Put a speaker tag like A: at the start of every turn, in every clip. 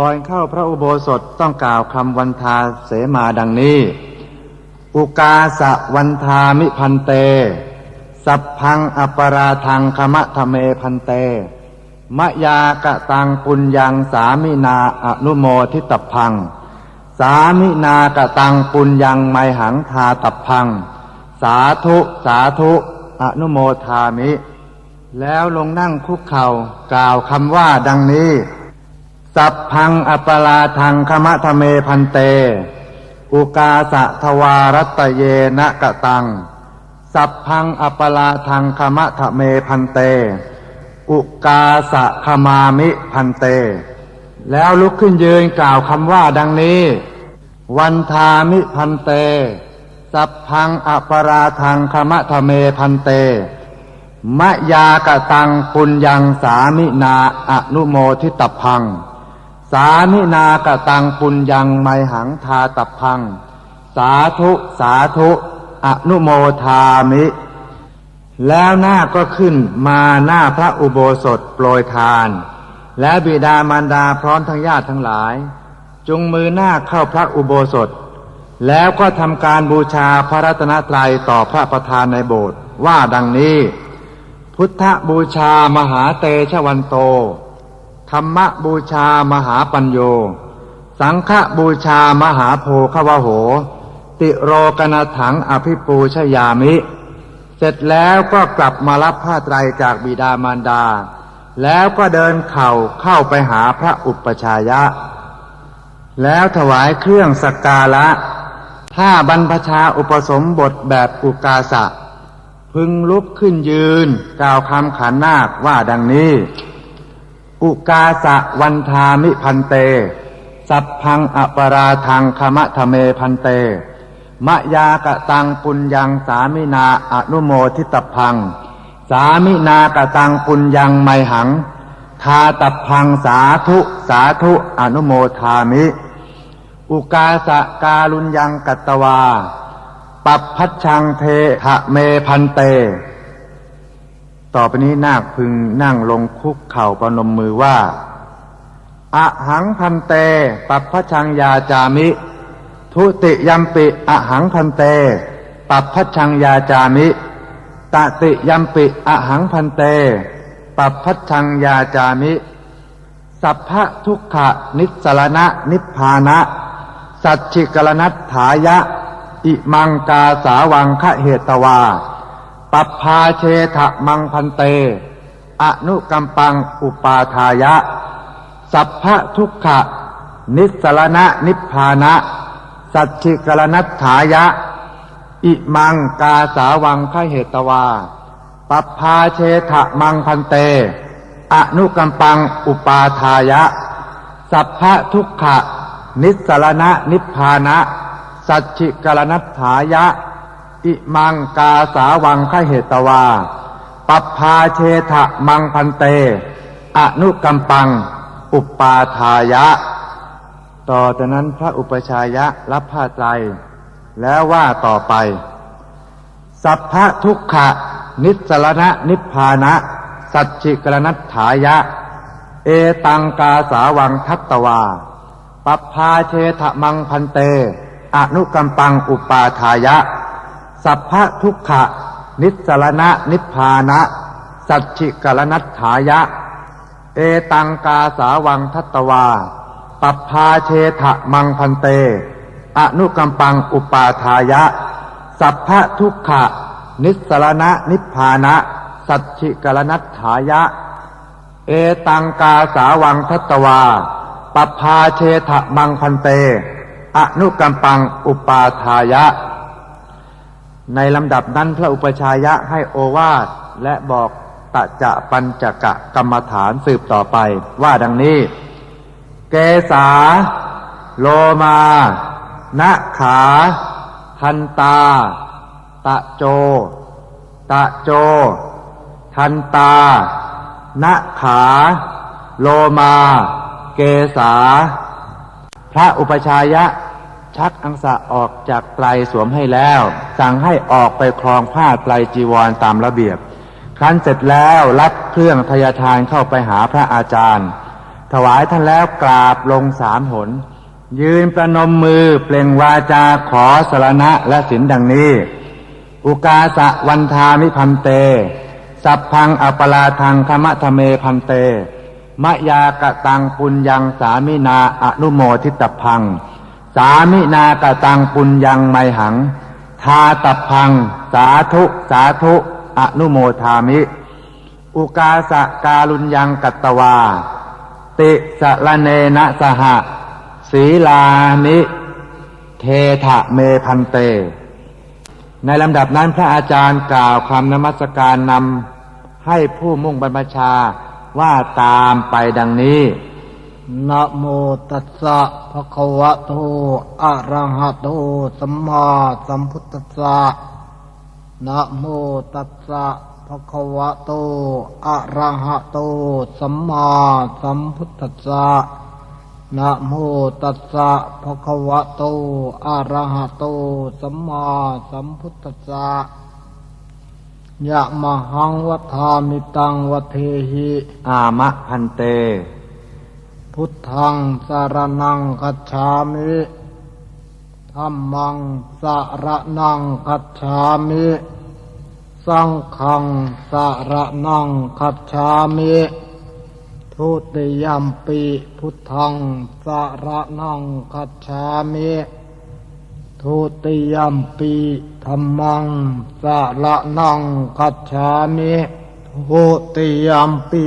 A: ก่อนเข้าพระอุโบสถต้องกล่าวคำวันทาเสมาดังนี้ อุกาสะวันทามิพันเต สัพพังอปราทังคมะทะเมพันเต มะยากะตังปุญญังสามินาอนุโมทิตพัง สามินากะตังปุญญังไมหังทาตับพัง สาธุสาธุอนุโมทามิ แล้วลงนั่งคุกเข่ากล่าวคำว่าดังนี้ สัพพังอปลาทังคมะทะเมพันเต อุกาสะทวารัตเยนะกะตัง สัพพังอปลาทังคมะทะเมพันเต อุกาสะขมามิพันเต แล้วลุกขึ้นยืนกล่าวคำว่าดังนี้ วันทามิพันเต สัพพังอปราทังคมะทะเมพันเตมะยากะตังปุญญังสามินาอนุโมทิตพัง สามินากะตังปุญญังไมหังทาตพัง สาธุสาธุอนุโมทามิ แล้วหน้าก็ขึ้นมาหน้าพระอุโบสถโปรยทาน และบิดามารดาพร้อมทั้งญาติทั้งหลาย จุงมือหน้าเข้าพระอุโบสถ แล้วก็ทำการบูชาพระรัตนตรัยต่อพระประธานในโบสถ์ว่าดังนี้ พุทธบูชามหาเตชะวันโต ธรรมบูชามหาปัญโย สังฆบูชามหาโพคาวโห ติโรกนาถังอภิปูชยามิ เสร็จแล้วก็กลับมารับผ้าไตรจากบิดามารดา แล้วก็เดินเข่าเข้าไปหาพระอุปชายะ แล้วถวายเครื่องสักการะ ถ้าบรรพชาอุปสมบทแบบอุกาสะ พึงลุกขึ้นยืน กล่าวคำขานนาคว่าดังนี้ อุกาสะวันทามิพันเต สัพพังอปราทังคมะทะเมพันเต มะยากะตังปุญญังสามินาอนุโมทิตพัง สามินากะตังปุญญังไมหัง ทาตพังสาธุสาธุอนุโมทามิ อุกาสะการุญยังกัตตวา ปัปพัชชังเทหะเมพันเต ต่อไปนี้นาคพึงนั่งลงคุกเข่าประนมมือว่าอะหังพันเต ปัปพชังยาจามิ ทุติยัมปิอะหังพันเต ปัปพชังยาจามิตติยัมปิอะหังพันเต ปัปพชังยาจามิ สัพพะทุกขะนิสรณะนิพพานะ สัจฉิกรนัตถายะ อิมังกาสาวังคะเหตวา ปัปพาเชทะมังพันเต อนุกัมปังอุปาทายะ สัพพะทุกขะ นิสรณะนิพพานะ สัจฉิกรนัตถายะ อิมังกาสาวังคะเหตวา ปัปพาเชทะมังพันเต อนุกัมปังอุปาทายะ สัพพะทุกขะ นิสรณะนิพพานะ สัจฉิกรนัตถายะ อิมังกาสาวังคะเหตวาปัปพาเชทะมังพันเต อนุกัมปัง อุปาทายะ ต่อจากนั้นพระอุปชายะรับผ้าไตรแล้วว่าต่อไป สัพพะทุกขะ นิสรณะนิพพานะ สัจฉิกรนัตถายะ เอตังกาสาวังทัตตวาปัปพาเชทะมังพันเต อนุกัมปังอุปาทายะ สัพพะทุกขะ นิสรณะ นิพพานะ สัจฉิกรนัตถายะ เอตังกาสาวังทัตวา ปัปพาเชทะมังพันเต อนุกัมปังอุปาทายะ สัพพะทุกขะ นิสรณะ นิพพานะ สัจฉิกรนัตถายะ เอตังกาสาวังทัตวา ปัปพาเชทะมังพันเต อนุกัมปังอุปาทายะ ในลำดับนั้นพระอุปชายะให้โอวาทและบอกตะจะปัญจกะกรรมฐานสืบต่อไป ว่าดังนี้ เกษา โลมานะขา ทันตา ตะโจ ตะโจ ทันตานะขา โลมา เกษา พระอุปชายะ ชักอังสะออกจากไตรสวมให้แล้ว สั่งให้ออกไปครองผ้าไตรจีวรตามระเบียบ ครั้นเสร็จแล้วรับเครื่องทยทานเข้าไปหาพระอาจารย์ ถวายท่านแล้วกราบลงสามหน ยืนประนมมือเปล่งวาจาขอสรณะและสินดังนี้ อุกาสะวันทามิพันเต สัพพังอัปลาทังคมะทะเมพันเตมะยากะตังปุญญังสามินาอนุโมทิตพัง สามินากะตังปุญญังไมหัง ทาตพัง สาธุสาธุ อนุโมทามิ อุกาสะการุญยังกัตตวา ติสะละเนนะสหะศีลานิ เทถะเมพันเต ในลำดับนั้นพระอาจารย์กล่าวคำนมัสการนำให้ผู้มุ่งบรรพชาว่าตามไปดังนี้
B: นะโมตัสสะภะคะวะโต อะระหะโต สัมมาสัมพุทธัสสะนะโมตัสสะภะคะวะโต อะระหะโต สัมมาสัมพุทธัสสะนะโมตัสสะภะคะวะโต อะระหะโต สัมมาสัมพุทธัสสะยะมหังวัฏามิตังวะเทหิ
A: อามะพันเต
B: พุทธังสารนังคัจฉามิธรรมังสารนังคัจฉามิ สังฆังสารนังคัจฉามิทุติยัมปิพุทธังสารนังคัจฉามิทุติยัมปิธรรมังสารนังคัจฉามิทุติยัมปิ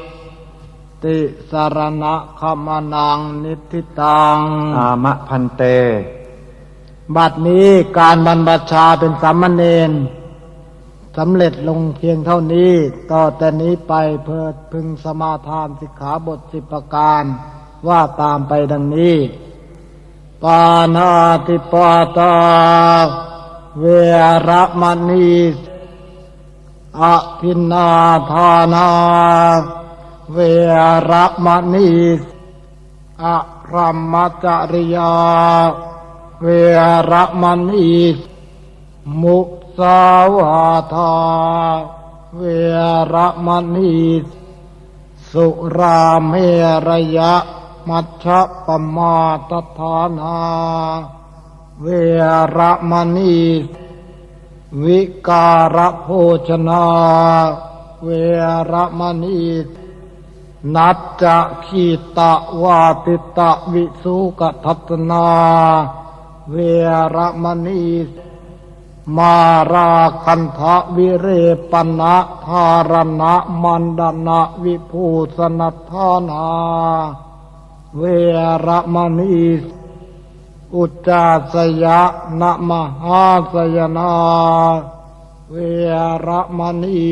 B: ติสารณะขมานังนิทิตัง
A: อามะพันเต
B: บัดนี้การบรรพชาเป็นสามเณรสำเร็จลงเพียงเท่านี้ ต่อแต่นี้ไปเพื่อพึงสมาทานสิกขาบทสิบประการว่าตามไปดังนี้ ปานาติปาตา เวระมณีอภินนาทานา เวรมณีอะรหมจริยา เวรมณีมุสาวาทา เวรมณีสุราเมรยะ มัชฌปมาตฐานา เวรมณีวิการโภชนา เวรมณี นัจจะขีตะวาติตะวิสุกทัตนา เวระมณีมาราคันทะวิเรปนะธารณะมันดนะวิภูสนทานา เวระมณีอุจจาสยะนะมหาสยนา เวระมณี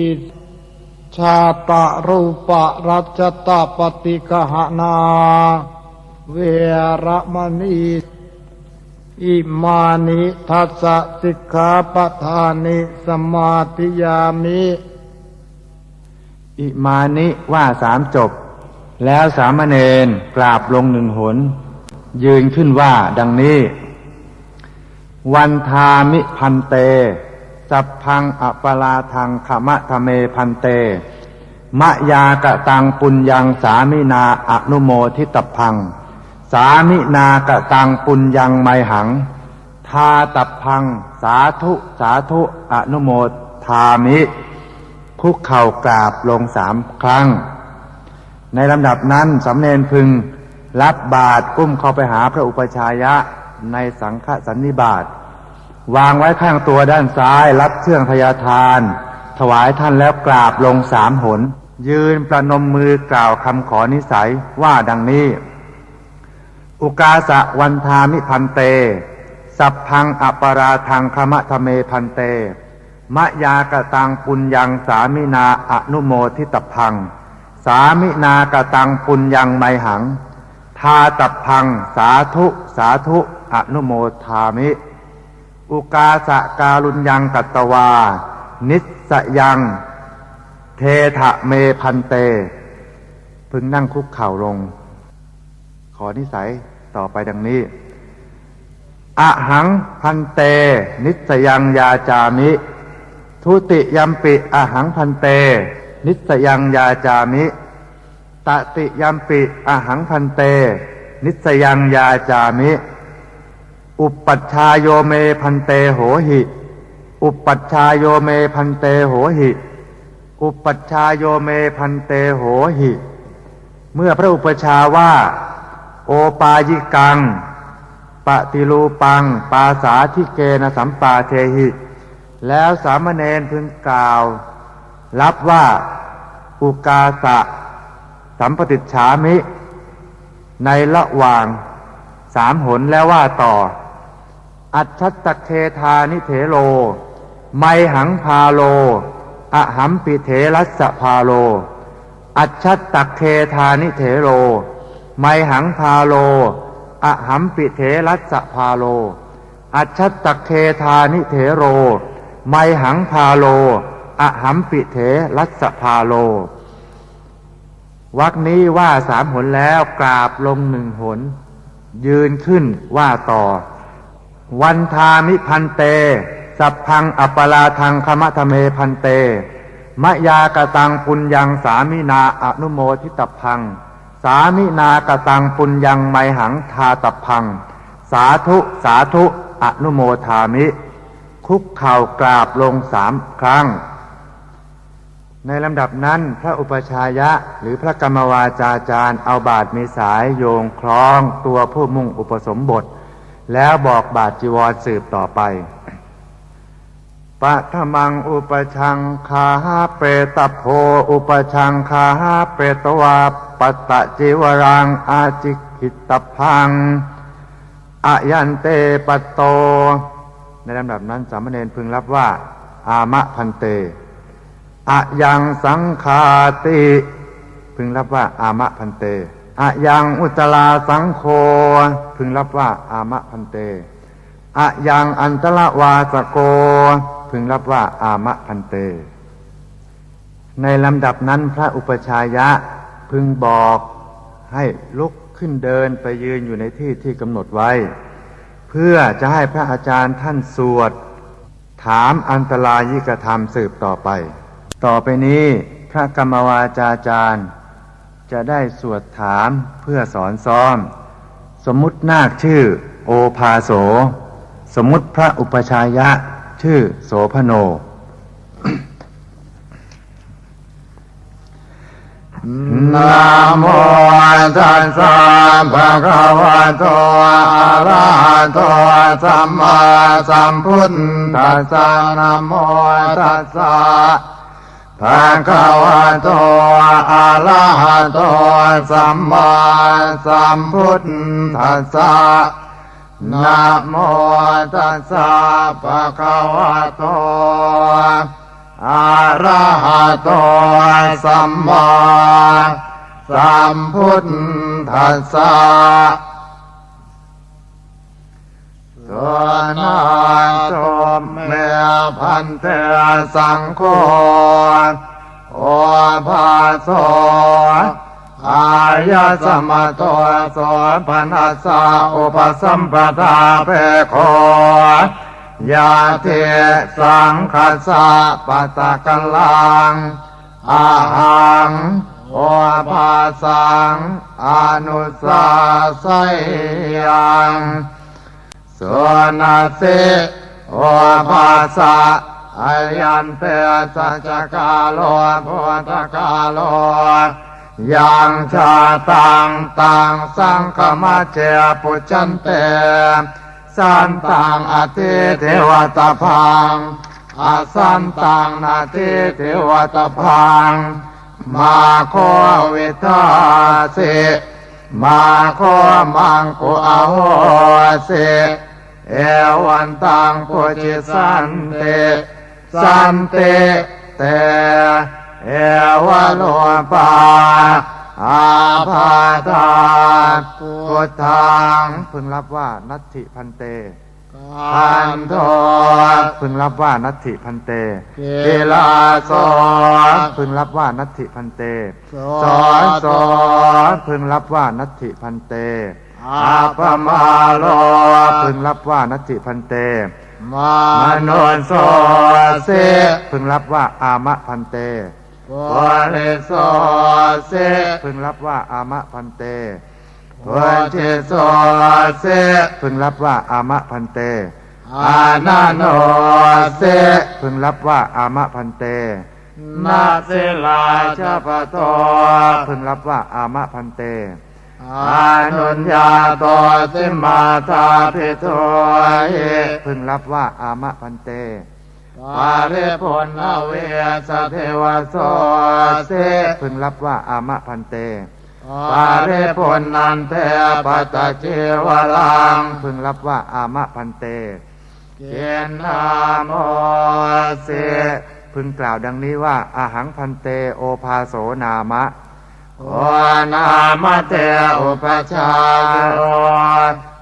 B: ชาตะรูปะรัชตะปฏิกหนา เวระมณีอิมานิทัสสะสิกขาปทานิสมาธิยามิ
A: อิมานิว่าสามจบ แล้วสามเณรกราบลงหนึ่งหน ยืนขึ้นว่าดังนี้ วันทามิพันเต สัพพังอปลาทังขมะทะเมพันเต มะยากะตังปุญญังสามินาอนุโมทิตพัง สามินากะตังปุญญังไมหัง ทาตับพัง สาธุสาธุอนุโมทามิคุกเข่ากราบลงสามครั้ง ในลำดับนั้นสำเนนพึง รับบาตรกุ้มเข้าไปหาพระอุปชายะในสังฆสันนิบาต วางไว้ข้างตัวด้านซ้าย รับเครื่องพยาทาน ถวายท่านแล้วกราบลงสามหน ยืนประนมมือกล่าวคำขอนิสัยว่าดังนี้ อุกาสะวันทามิพันเต สัพพังอปราทังคมะทะเมพันเต มะยากะตังปุญญังสามินาอนุโมทิตพัง สามินากะตังปุญญังไมหัง ทาตับพัง สาธุ สาธุ อนุโมทามิ อุกาสะการุญยังกัตตวา นิสสยัง เทถะเมพันเต พึงนั่งคุกเข่าลง ขอนิสัยต่อไปดังนี้อะหังพันเต นิสยังยาจามิ ทุติยัมปิอะหังพันเต นิสยังยาจามิ ตติยัมปิอะหังพันเต นิสยังยาจามิ อุปปัชชายโยเมพันเตโหหิ อุปปัชชายโยเมพันเตโหหิ อุปปัชชายโยเมพันเตโหหิ เมื่อพระอุปชฌาว่า โอปายิกัง ปฏิรูปัง ปาสาธิเกนสัมปาเทหิ แล้วสามเณรพึงกล่าว รับว่า อุกาสะ สัมปติจฉามิ ในระหว่างสามหนแล้วว่าต่อ อัจฉตเคธานิเถโล ไมหังพาโล อหัมปิเถรัสสะพาโล อัจฉตเคธานิเถโล ไมหังพาโล อหัมปิเถรัสสะพาโล อัจฉตเคธานิเถโร ไมหังพาโล อหัมปิเถรัสสะพาโล วักนี้ว่าสามหนแล้วกราบลงหนึ่งหน ยืนขึ้นว่าต่อ วันทามิพันเต สัพพังอัปปลาทังคมะทะเมพันเต มะยากตังปุญญังสามินาอนุโมทิตพัง สามินากตังปุญญังไมหังทาตพัง สาธุสาธุอนุโมทามิ คุกเข่ากราบลงสามครั้ง ในลำดับนั้นพระอุปชายะหรือพระกรรมวาจาจารย์เอาบาทมีสายโยงคล้องตัวผู้มุ่งอุปสมบท แล้วบอกบาทจีวรสืบต่อไปปะทมังอุปชังคาหาเปตโพอุปชังคาหาเปตวาปตตะจิวรังอาจิกิตพังอายันเตปโต ในลำดับนั้นสามเณรพึงรับว่า อามะพันเตอะยังสังคาติ พึงรับว่าอามะพันเต อะยังอุตลาสังโฆพึงรับว่าอามะพันเตอะยังอันตละวาสโก พึงรับว่าอามะพันเต ในลำดับนั้นพระอุปชายะพึงบอกให้ลุกขึ้นเดินไปยืนอยู่ในที่ที่กำหนดไว้ เพื่อจะให้พระอาจารย์ท่านสวด ถามอันตรายิกธรรมสืบต่อไป ต่อไปนี้พระกรรมวาจาจารย์ จะได้สวดถามเพื่อสอนซ้อม สมมุตินาคชื่อ โอภาโส สมมุติพระอุปชายะชื่อโสพโน
B: นะโมตัสสะภะคะวะโตอะระหะโตสัมมาสัมพุทธัสสะนะโมตัสสะ ภะคะวะโตอะระหะโตสัมมาสัมพุทธัสสะนะโมตัสสะภะคะวะโตอะระหะโตสัมมาสัมพุทธัสสะ ส่วนนาจมเมพันเตสังโฆโอภาโสอายะสมะโตโสพนัสสะอุปสัมปทาเปโคยาเทสังคสะปะตะกัลลังอาหังโอภาสังอนุสาสยัง ส่วนนาสิโอภาสะอายันเตสัจกาโลพุทกาโลยังชาตังตังสังคมาเจปุจจันเต สันตังอติเทวตาพังอาสันตังนาทิเทวตาพังมาโควิทาสิมาโคมังกุอาโหสิ เอวันตังปุจิสันติสันติเตเอวโลปาอาภาทาพุทธัง
A: พึงรับว่านัตถิพันเต
B: พันโท
A: พึงรับว่านัตถิพันเต
B: เกลาโส
A: สพึงรับว่านัตถิพันเต
B: สอ
A: น
B: ส
A: อ
B: อน
A: พึงรับว่านัตถิพันเต
B: อาปมาโล
A: พึงรับว่านัตถิพันเต
B: มาม
A: โน
B: โน
A: น
B: โส
A: โส
B: เส
A: เสพึงรับว่าอามะพันเต
B: ปริโสเส
A: พึงรับว่าอามะพันเต
B: วัจโสเส
A: พึงรับว่าอามะพันเต
B: อานาโนเส
A: พึงรับว่าอามะพันเต
B: นาสิลาชาปโต
A: พึงรับว่าอามะพันเต
B: อานุญญาโตสิมาตาพิโตเย
A: พึงรับว่าอามะพันเต
B: ปาริพุนอเวสเทวโสเส
A: พึงรับว่าอามะพันเต
B: ปาริพุนนันเทปัตตะเจวลัง
A: พึงรับว่าอามะพันเต
B: เกณนามเส
A: พึงกล่าวดังนี้ว่าอาหังพันเตโอภาโสนามะ
B: โอนามเตอุปชายโย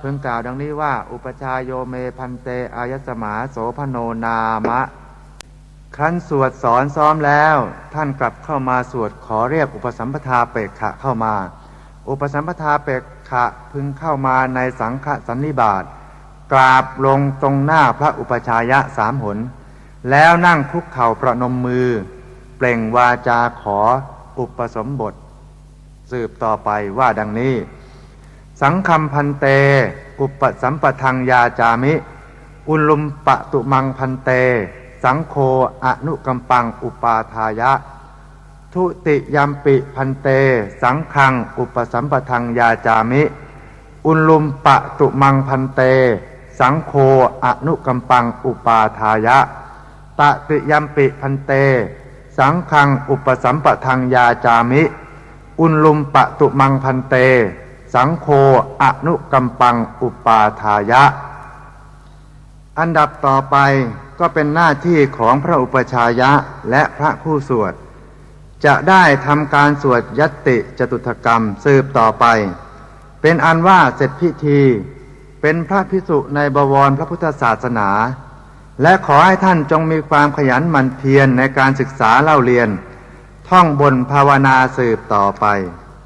A: พึงกล่าวดังนี้ว่า อุปชายโยเมพันเตอายสมาโสพโนนามะ ครั้นสวดสอนซ้อมแล้ว ท่านกลับเข้ามาสวดขอเรียกอุปสัมปทาเปกขะเข้ามา อุปสัมปทาเปกขะพึงเข้ามาในสังฆสันนิบาตกราบลงตรงหน้าพระอุปชายะสามหน แล้วนั่งคุกเข่าประนมมือ เปล่งวาจาขออุปสมบท สืบต่อไปว่าดังนี้ สังคมพันเต อุปสัมปทังยาจามิ อุลุมปะตุมังพันเต สังโฆอนุกัมปังอุปาทายะ ทุติยัมปิพันเต สังคังอุปสัมปทังยาจามิ อุลุมปะตุมังพันเต สังโฆอนุกัมปังอุปาทายะ ตติยัมปิพันเต สังคังอุปสัมปทังยาจามิ อุลุมปะตุมังพันเต สังโฆอนุกัมปังอุปาทายะ อันดับต่อไปก็เป็นหน้าที่ของพระอุปชายะและพระคู่สวด จะได้ทำการสวดยตติจตุถกรรมสืบต่อไป เป็นอันว่าเสร็จพิธี เป็นพระพิสุในบวรพระพุทธศาสนา และขอให้ท่านจงมีความขยันหมั่นเพียรในการศึกษาเล่าเรียน ท่องบนภาวนาสืบต่อไป